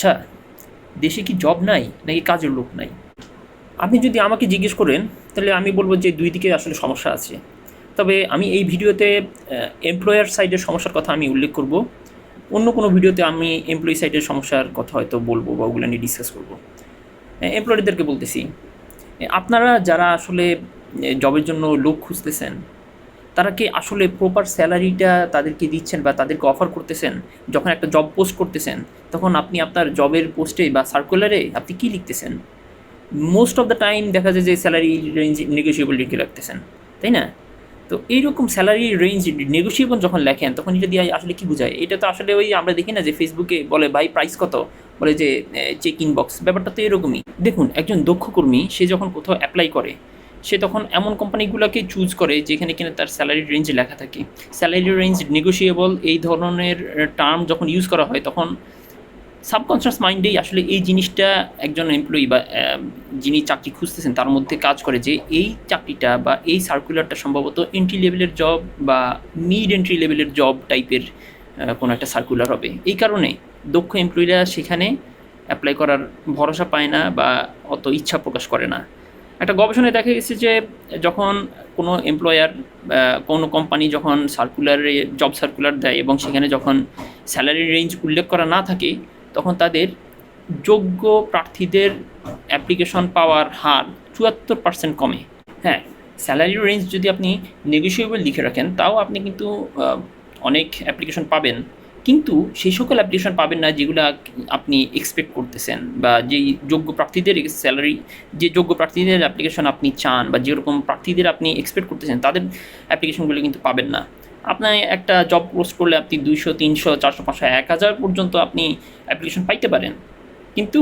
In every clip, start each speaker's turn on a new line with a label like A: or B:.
A: আচ্ছা দেশে কি জব নাই নাকি কাজের লোক নাই? আপনি যদি আমাকে জিজ্ঞেস করেন, তাহলে আমি বলব যে দুই দিকে আসলে সমস্যা আছে। তবে আমি এই ভিডিওতে এমপ্লয়ার সাইডের সমস্যার কথা আমি উল্লেখ করব। অন্য কোনো ভিডিওতে আমি এমপ্লয়ি সাইডের সমস্যার কথা হয়তো বলব বা ওগুলো নিয়ে ডিসকাস করব। এমপ্লয়িদেরকে বলতেছি, আপনারা যারা আসলে জবের জন্য লোক খুঁজতেছেন তারা কি আসলে প্রপার স্যালারিটা তাদেরকে দিচ্ছেন বা তাদেরকে অফার করতেছেন? যখন একটা জব পোস্ট করতেছেন, তখন আপনি আপনার জবের পোস্টে বা সার্কুলারে আপনি কি লিখতেছেন? মোস্ট অফ দ্য টাইম দেখা যায় যে স্যালারি রেঞ্জ নেগোসিয়েবল লিখে রাখতেছেন, তাই না? তো এইরকম স্যালারি রেঞ্জ নেগোসিয়েবল যখন লেখেন, তখন এটা দিয়ে আসলে কি বোঝায়? এটা তো আসলে ওই আমরা দেখি না যে ফেসবুকে বলে, ভাই প্রাইস কত? বলে যে চেক ইন বক্স ব্যাপারটা তো এরকমই। দেখুন, একজন দক্ষ কর্মী, সে যখন কোথাও অ্যাপ্লাই করে সে তখন এমন কোম্পানিগুলোকে চুজ করে যেখানে কিনা তার স্যালারি রেঞ্জ লেখা থাকে। স্যালারি রেঞ্জ নেগোসিয়েবল এই ধরনের টার্ম যখন ইউজ করা হয় তখন সাবকনশিয়াস মাইন্ডেই আসলে এই জিনিসটা একজন এমপ্লয়ি বা যিনি চাকরি খুঁজতেছেন তার মধ্যে কাজ করে যে এই চাকরিটা বা এই সার্কুলারটা সম্ভবত এন্ট্রি লেভেলের জব বা মিড এন্ট্রি লেভেলের জব টাইপের কোনো একটা সার্কুলার হবে। এই কারণে দক্ষ এমপ্লয়িরা সেখানে অ্যাপ্লাই করার ভরসা পায় না বা অত ইচ্ছা প্রকাশ করে না। একটা গবেষণায় দেখা গেছে যে যখন কোনো এমপ্লয়ার কোনো কোম্পানি যখন সার্কুলারে জব সার্কুলার দেয় এবং সেখানে যখন স্যালারি রেঞ্জ উল্লেখ করা না থাকে, তখন তাদের যোগ্য প্রার্থীদের অ্যাপ্লিকেশন পাওয়ার হার চুয়াত্তর পার্সেন্ট কমে। হ্যাঁ স্যালারি রেঞ্জ যদি আপনি নেগোসিয়েবল লিখে রাখেন, তাও আপনি কিন্তু অনেক অ্যাপ্লিকেশন পাবেন। কিন্তু সেই সকল অ্যাপ্লিকেশন পাবেন না যেগুলো আপনি এক্সপেক্ট করতেছেন বা যেই যোগ্য প্রার্থীদের স্যালারি যে যোগ্য প্রার্থীদের অ্যাপ্লিকেশন আপনি চান বা যেরকম প্রার্থীদের আপনি এক্সপেক্ট করতেছেন, তাদের অ্যাপ্লিকেশনগুলো কিন্তু পাবেন না। আপনার একটা জব পোস্ট করলে আপনি দুইশো, তিনশো, চারশো, পাঁচশো, এক হাজার পর্যন্ত আপনি অ্যাপ্লিকেশন পাইতে পারেন। কিন্তু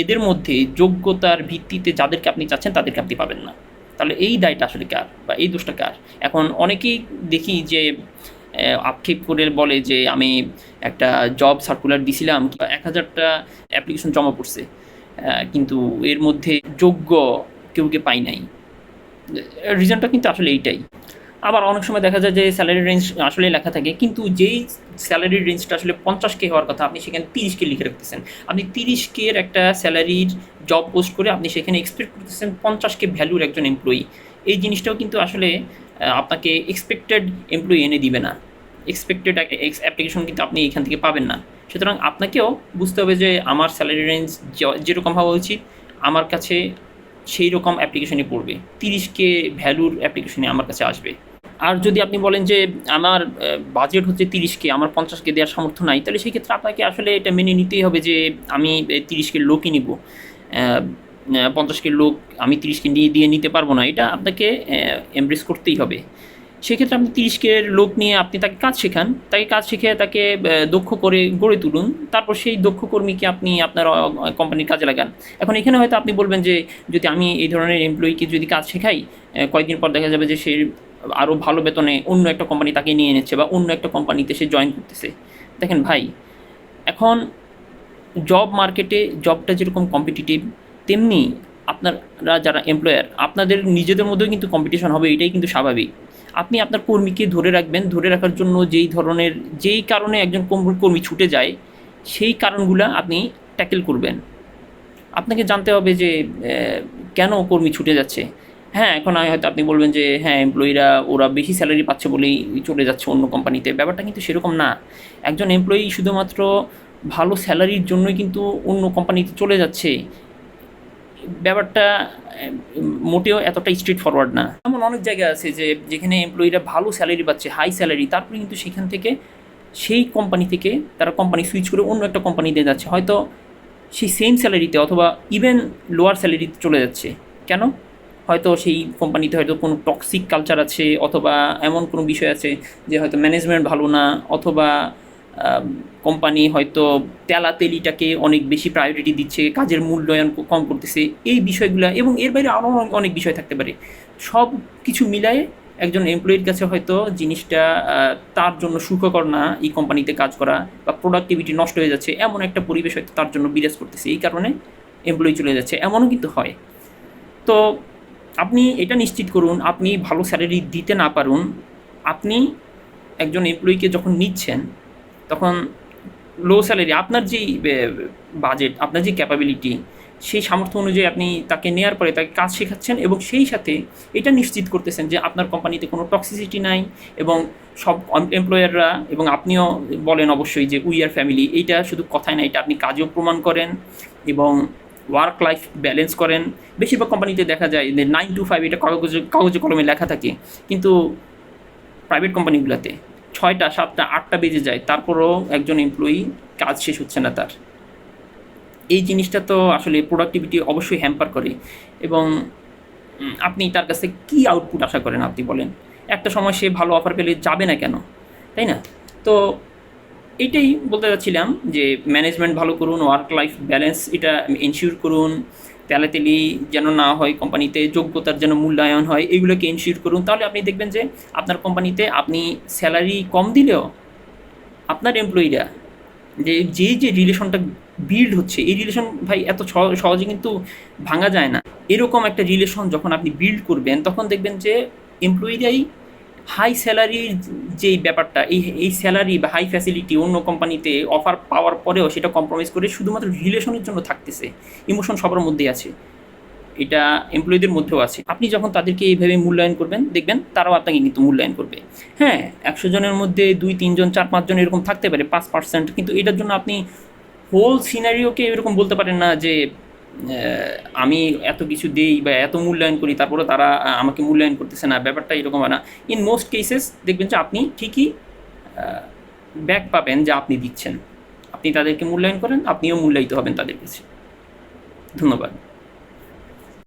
A: এদের মধ্যে যোগ্যতার ভিত্তিতে যাদেরকে আপনি চাচ্ছেন তাদেরকে আপনি পাবেন না। তাহলে এই দায়টা আসলে কার বা এই দোষটা কার? এখন অনেকেই দেখি যে আক্ষেপ করে বলে যে আমি একটা জব সার্কুলার দিছিলাম এক হাজারটা অ্যাপ্লিকেশন জমা পড়ছে। কিন্তু এর মধ্যে যোগ্য কেউকে পাই নাই। রিজনটা কিন্তু আসলে এইটাই। আবার অনেক সময় দেখা যায় যে স্যালারি রেঞ্জ আসলে লেখা থাকে, কিন্তু যেই স্যালারি রেঞ্জটা আসলে পঞ্চাশ কে হওয়ার কথা, আপনি সেখানে তিরিশ কে লিখে রাখতেছেন। আপনি তিরিশ কে এর একটা স্যালারির জব পোস্ট করে আপনি সেখানে এক্সপেক্ট করতেছেন পঞ্চাশ কে ভ্যালুর একজন এমপ্লয়ি এই জিনিসটাও কিন্তু আসলে আপনাকে এক্সপেক্টেড এমপ্লয়ি এনে দিবে না। এক্সপেক্টেড অ্যাপ্লিকেশন কিন্তু আপনি এখান থেকে পাবেন না। সুতরাং আপনাকেও বুঝতে হবে যে আমার স্যালারি রেঞ্জ যেরকম হওয়া উচিত, আমার কাছে সেই রকম অ্যাপ্লিকেশনে পড়বে। তিরিশ কে ভ্যালুর অ্যাপ্লিকেশনে আমার কাছে আসবে। আর যদি আপনি বলেন যে আমার বাজেট হচ্ছে তিরিশ কে আমার পঞ্চাশ কে দেওয়ার সামর্থ্য নাই, তাহলে সেই ক্ষেত্রে আপনাকে আসলে এটা মেনে নিতেই হবে যে আমি তিরিশ কে লোকই নিব পঞ্চাশ কে লোক আমি তিরিশ কে নিয়ে, দিয়ে নিতে পারব না, এটা আপনাকে এমব্রেস করতেই হবে। সেক্ষেত্রে আপনি তিরিশ কে লোক নিয়ে আপনি তাকে কাজ শেখান, তাকে কাজ শিখে তাকে দক্ষ করে গড়ে তুলুন, তারপর সেই দক্ষ কর্মীকে আপনি আপনার কোম্পানির কাজে লাগান। এখন এখানে হয়তো আপনি বলবেন যে, যদি আমি এই ধরনের এমপ্লয়িকে যদি কাজ শেখাই কয়েকদিন পর দেখা যাবে যে সে আরও ভালো বেতনে অন্য একটা কোম্পানি তাকে নিয়ে নিচ্ছে বা অন্য একটা কোম্পানিতে সে জয়েন করতেছে। দেখেন ভাই, এখন জব মার্কেটে জবটা যেরকম কম্পিটিটিভ তেমনি আপনারা যারা এমপ্লয়ার আপনাদের নিজেদের মধ্যেও কিন্তু কম্পিটিশন হবে, এটাই কিন্তু স্বাভাবিক। আপনি আপনার কর্মীকে ধরে রাখবেন, ধরে রাখার জন্য যেই ধরনের, যেই কারণে একজন কর্মী ছুটে যায়, সেই কারণগুলো আপনি ট্যাকেল করবেন। আপনাকে জানতে হবে যে কেন কর্মী ছুটে যাচ্ছে? হ্যাঁ এখন হয়তো আপনি বলবেন যে হ্যাঁ এমপ্লয়িরা ওরা বেশি স্যালারি পাচ্ছে বলেই চলে যাচ্ছে অন্য কোম্পানিতে ব্যাপারটা কিন্তু সেরকম না। একজন এমপ্লয়ি শুধুমাত্র ভালো স্যালারির জন্যই কিন্তু অন্য কোম্পানিতে চলে যাচ্ছে। ব্যাপারটা, মোটেও এতটা স্ট্রিট ফরওয়ার্ড না। এমন অনেক জায়গা আছে যে, যেখানে এমপ্লয়িরা ভালো স্যালারি পাচ্ছে হাই স্যালারি তারপরে কিন্তু সেখান থেকে সেই কোম্পানি থেকে তারা কোম্পানি সুইচ করে অন্য একটা কোম্পানিতে যাচ্ছে। হয়তো সেই সেম স্যালারিতে অথবা ইভেন লোয়ার স্যালারিতে চলে যাচ্ছে। কেন? হয়তো সেই কোম্পানিতে হয়তো কোনো টক্সিক কালচার আছে, অথবা এমন কোনো বিষয় আছে যে হয়তো ম্যানেজমেন্ট ভালো না, অথবা কোম্পানি হয়তো তেলাতেলিটাকে অনেক বেশি প্রায়োরিটি দিচ্ছে, কাজের মূল্যায়ন কম করতেছে, এই বিষয়গুলো এবং এর বাইরে আরও অনেক- বিষয় থাকতে পারে। সব কিছু মিলায়ে একজন এমপ্লয়ির কাছে হয়তো জিনিসটা তার জন্য সুখকর না এই কোম্পানিতে কাজ করা বা প্রোডাক্টিভিটি নষ্ট হয়ে যাচ্ছে, এমন একটা পরিবেশ হয়তো তার জন্য বিরাজ করতেছে, এই কারণে এমপ্লয়ি চলে যাচ্ছে, এমনও কিন্তু হয়। তো আপনি এটা নিশ্চিত করুন, আপনি ভালো স্যালারি দিতে না পারুন, আপনি একজন এমপ্লয়িকে যখন নিচ্ছেন তখন লো স্যালারি আপনার যেই বাজেট আপনার যে ক্যাপাবিলিটি সেই সামর্থ্য অনুযায়ী আপনি তাকে নেওয়ার পরে তাকে কাজ শেখাচ্ছেন এবং সেই সাথে এটা নিশ্চিত করতেছেন যে আপনার কোম্পানিতে কোনো টক্সিসিটি নাই এবং সব এমপ্লয়াররা এবং আপনিও বলেন অবশ্যই যে উই আর ফ্যামিলি এইটা শুধু কথাই না, এটা আপনি কাজেও প্রমাণ করেন এবং ওয়ার্ক লাইফ ব্যালেন্স করেন। বেশিরভাগ কোম্পানিতে দেখা যায় যে নাইন টু ফাইভ এটা কাগজে কাগজে কলমে লেখা থাকে, কিন্তু প্রাইভেট কোম্পানিগুলোতে ছয়টা, সাতটা, আটটা বেজে যায়, তারপরও একজন এমপ্লয়ি কাজ শেষ হচ্ছে না তার। এই জিনিসটা তো আসলে প্রোডাক্টিভিটি অবশ্যই হ্যাম্পার করে এবং আপনি তার কাছে কী আউটপুট আশা করেন আপনি বলেন? একটা সময় সে ভালো অফার পেলে যাবে না কেন? তাই না? তো এইটাই বলতে চাচ্ছিলাম যে ম্যানেজমেন্ট ভালো করুন ওয়ার্ক লাইফ ব্যালেন্স এটা এনশিওর করুন তেলাতেলি যেন না হয় কোম্পানিতে যোগ্যতার যেন মূল্যায়ন হয় এগুলোকে এনশিওর করুন। তাহলে আপনি দেখবেন যে আপনার কোম্পানিতে আপনি স্যালারি কম দিলেও আপনার এমপ্লয়িরা যে যে যে রিলেশনটা বিল্ড হচ্ছে, এই রিলেশন ভাই এত সহ- সহজে কিন্তু ভাঙা যায় না। এরকম একটা রিলেশন যখন আপনি বিল্ড করবেন, তখন দেখবেন যে এমপ্লয়িরাই হাই স্যালারির যেই ব্যাপারটা, এই এই স্যালারি বা হাই ফ্যাসিলিটি অন্য কোম্পানিতে অফার পাওয়ার পরেও সেটা কম্প্রোমাইজ করে শুধুমাত্র রিলেশনের জন্য থাকতেছে। ইমোশন সবার মধ্যেই আছে। এটা এমপ্লয়ীদের মধ্যেও আছে। আপনি যখন তাদেরকে এইভাবে মূল্যায়ন করবেন, দেখবেন তারাও আপনাকে কিন্তু মূল্যায়ন করবে। হ্যাঁ একশো জনের মধ্যে দুই তিনজন চার পাঁচজন এরকম থাকতে পারে, পাঁচ পার্সেন্ট কিন্তু এটার জন্য আপনি হোল সিনারিওকে এরকম বলতে পারেন না যে আমি এত কিছু দেই বা এত মূল্যায়ন করি তারপরে তারা আমাকে মূল্যায়ন করতেছে না, ব্যাপারটা এরকম না। ইন মোস্ট কেসেস দেখবেন যে আপনি ঠিকই ব্যাক পাবেন যা আপনি দিচ্ছেন। আপনি তাদেরকে মূল্যায়ন করেন, আপনিও মূল্যায়িত হবেন তাদের কাছে। ধন্যবাদ।